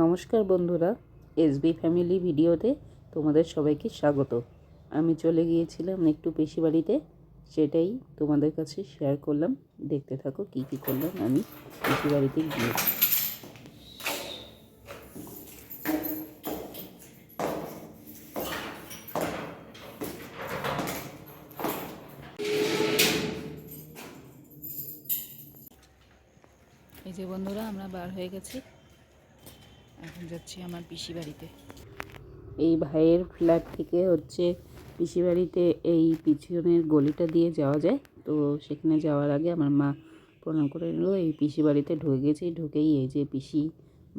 নমস্কার বন্ধুরা, SB family ভিডিওতে তোমাদের সবাইকে স্বাগত। আমি চলে গিয়েছিলাম একটু পেশি বাড়িতে, সেটাই তোমাদের কাছে শেয়ার করলাম। দেখতে থাকো কি কি করলাম আমি পেশি বাড়িতে গিয়ে। এই যে বন্ধুরা, আমরা বার হয়ে গেছি। এখন যাচ্ছি আমার পিসি বাড়িতে। এই ভাইয়ের ফ্ল্যাট থেকে হচ্ছে পিসি বাড়িতে এই পিছনের গলিটা দিয়ে যাওয়া যায়। তো সেখানে যাওয়ার আগে আমার মা প্রণাম করে নিল, এই পিসি বাড়িতে ঢুকে গেছি। ঢুকেই এই যে পিসি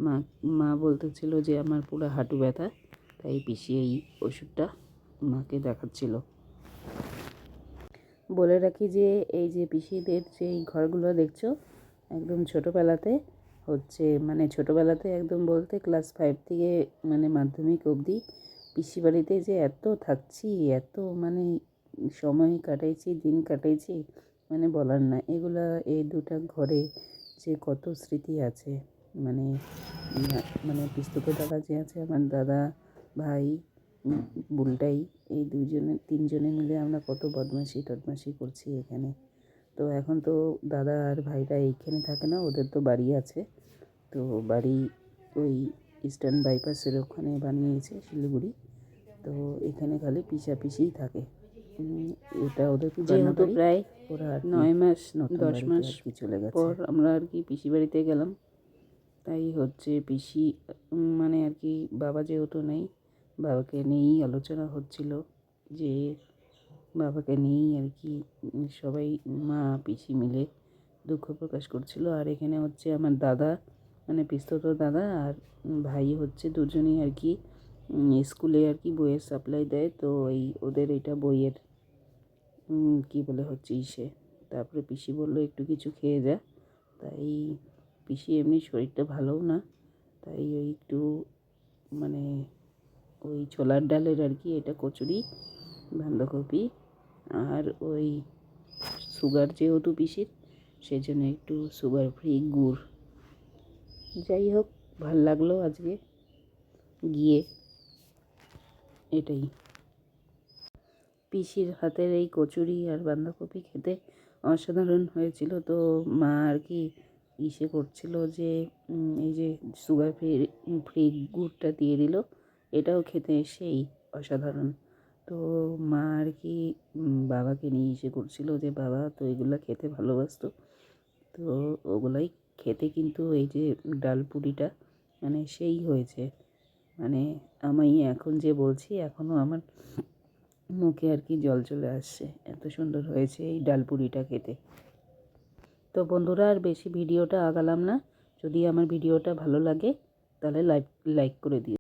মা মা বলতেছিল যে আমার পুরো হাঁটু ব্যথা, তাই পিসি এই ওষুধটা মাকে দেখাচ্ছিল। বলে রাখি যে এই যে পিসিদের যে এই ঘরগুলো দেখছ, একদম ছোটোবেলাতে হচ্ছে মানে ছোটোবেলাতে একদম বলতে ক্লাস ফাইভ থেকে মানে মাধ্যমিক অবধি পিসি বাড়িতে যে এত থাকছি, এত মানে সময় কাটাইছি, দিন কাটাইছি মানে বলার না। এগুলা এই দুটা ঘরে যে কত স্মৃতি আছে মানে মানে পিস্তুত দাদা যে আছে, আমার দাদা, ভাই বুলটাই, এই দুজনে তিনজনে মিলে আমরা কত বদমাশি টদমাশি করছি এখানে। তো এখন তো দাদা আর ভাইরা এইখানে থাকে না ওদের তো বাড়ি আছে। তো বাড়ি ওই ইস্টার্ন বাইপাসের ওখানে বানিয়েছে শিলিগুড়ি। তো এখানে খালি পিসা পিসাপিসিই থাকে। এটা ওদের যেহেতু প্রায় ওরা নয় মাস দশ মাস চলে গেছে। পর আমরা আর কি পিসি বাড়িতে গেলাম। তাই হচ্ছে পিসি মানে আর কি বাবা যেহেতু নেই বাবাকে নিয়েই আলোচনা হচ্ছিল যে বাবাকে নিয়েই আর কি সবাই মা পিসি মিলে দুঃখ প্রকাশ করছিল। আর এখানে হচ্ছে আমার দাদা মানে পিস্তত দাদা আর ভাই হচ্ছে দুজনেই আর কি স্কুলে আর কি বইয়ের সাপ্লাই দেয়। তো এই ওদের এটা বইয়ের কি বলে হচ্ছে ইসে। তারপরে পিসি বলল, একটু কিছু খেয়ে যা। তাই পিসি এমনি শরীরটা ভালোও না। তাই ওই একটু মানে ওই ছোলার ডালের আর কি, এটা কচুরি, বাঁধাকপি আর ওই সুগার যেহেতু পিসির সেই জন্য একটু সুগার ফ্রি গুড়। যাই হোক, ভালো লাগল আজকে। গিয়ে এটাই। পিসির হাতের এই কচুরি আর বাঁধাকপি খেতে অসাধারণ হয়েছিল। তো মা আর কি ইসে করছিল যে এই যে সুগার ফ্রি ফ্রি গুড়টা দিয়ে দিল। এটাও খেতে সেই অসাধারণ। তো মা আর কি বাবাকে নিয়ে এসে করছিল যে, বাবা, তো এগুলো খেতে ভালোবাসতো। তো ওগুলাই খেতে কিন্তু এই যে ডাল পুরিটা মানে সেই হয়েছে। মানে আমি এখন যে বলছি এখনও আমার মুখে আর কি জল চলে আসছে। এত সুন্দর হয়েছে এই ডাল পুরিটা খেতে। তো বন্ধুরা, আর বেশি ভিডিওটা আগালাম না। যদি আমার ভিডিওটা ভালো লাগে, তাহলে লাইক লাইক করে দিও।